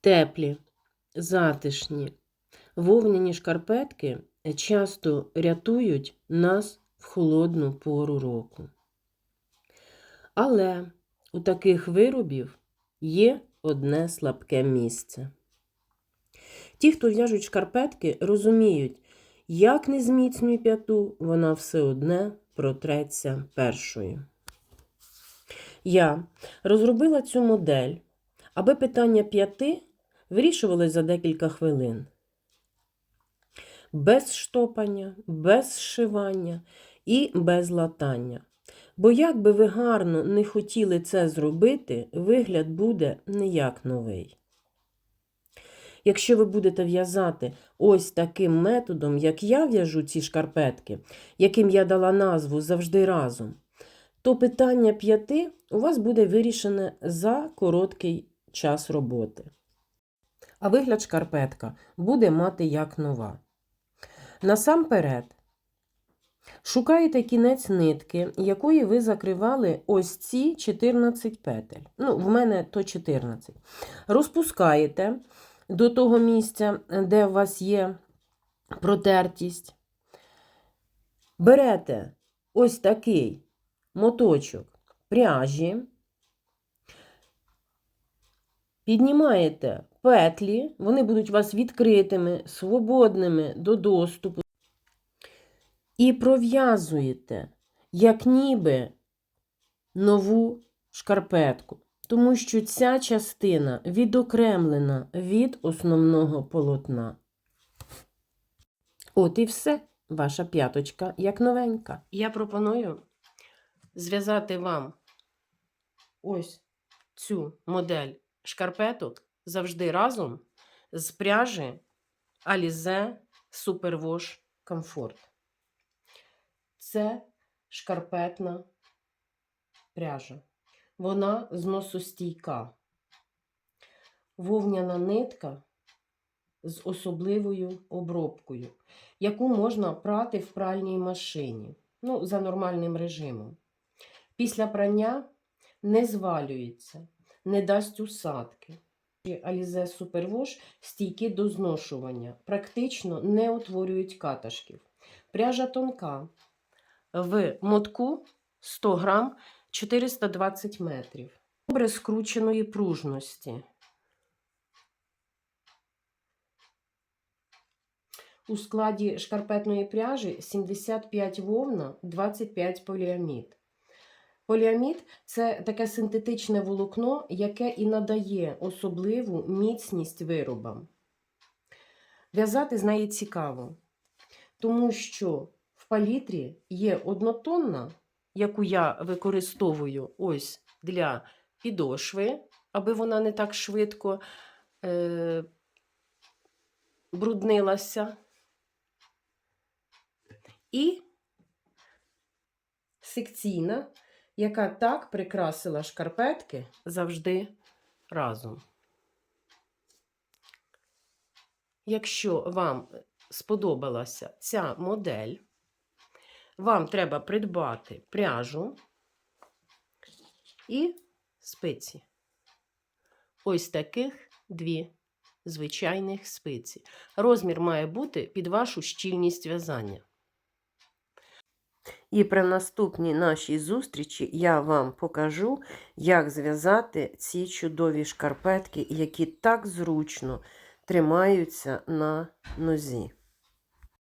Теплі, затишні, вовняні шкарпетки часто рятують нас в холодну пору року. Але у таких виробів є одне слабке місце. Ті, хто в'яжуть шкарпетки, розуміють, як не зміцнюй п'яту, вона все одне протреться першою. Я розробила цю модель, аби питання п'яти вирішувалось за декілька хвилин. Без штопання, без зшивання і без латання. Бо як би ви гарно не хотіли це зробити, вигляд буде не як новий. Якщо ви будете в'язати ось таким методом, як я в'яжу ці шкарпетки, яким я дала назву завжди разом, то питання п'яти у вас буде вирішене за короткий час роботи. А вигляд шкарпетка буде мати як нова. Насамперед, шукаєте кінець нитки, якої ви закривали ось ці 14 петель. Ну, в мене то 14. Розпускаєте до того місця, де у вас є протертість. Берете ось такий моточок пряжі, піднімаєте петлі, вони будуть у вас відкритими, свободними до доступу. І пров'язуєте, як ніби нову шкарпетку, тому що ця частина відокремлена від основного полотна. От і все, ваша п'яточка як новенька. Я пропоную зв'язати вам ось цю модель шкарпеток завжди разом з пряжі Alize Superwash Comfort. Це шкарпетна пряжа. Вона зносостійка. Вовняна нитка з особливою обробкою, яку можна прати в пральній машині, ну, за нормальним режимом. Після прання не звалюється, не дасть усадки. Alize Superwash стійкі до зношування, практично не утворюють каташків. Пряжа тонка. В мотку 100 грам 420 метрів. Добре скрученої пружності. У складі шкарпетної пряжі 75 вовна, 25 поліамід. Поліамід це таке синтетичне волокно, яке і надає особливу міцність виробам. В'язати з неї цікаво, тому що в палітрі є однотонна, яку я використовую ось для підошви, аби вона не так швидко е, бруднилася. І секційна, яка так прикрасила шкарпетки завжди разом. Якщо вам сподобалася ця модель, вам треба придбати пряжу і спиці. Ось таких дві звичайних спиці. Розмір має бути під вашу щільність в'язання. І при наступній нашій зустрічі я вам покажу, як зв'язати ці чудові шкарпетки, які так зручно тримаються на нозі.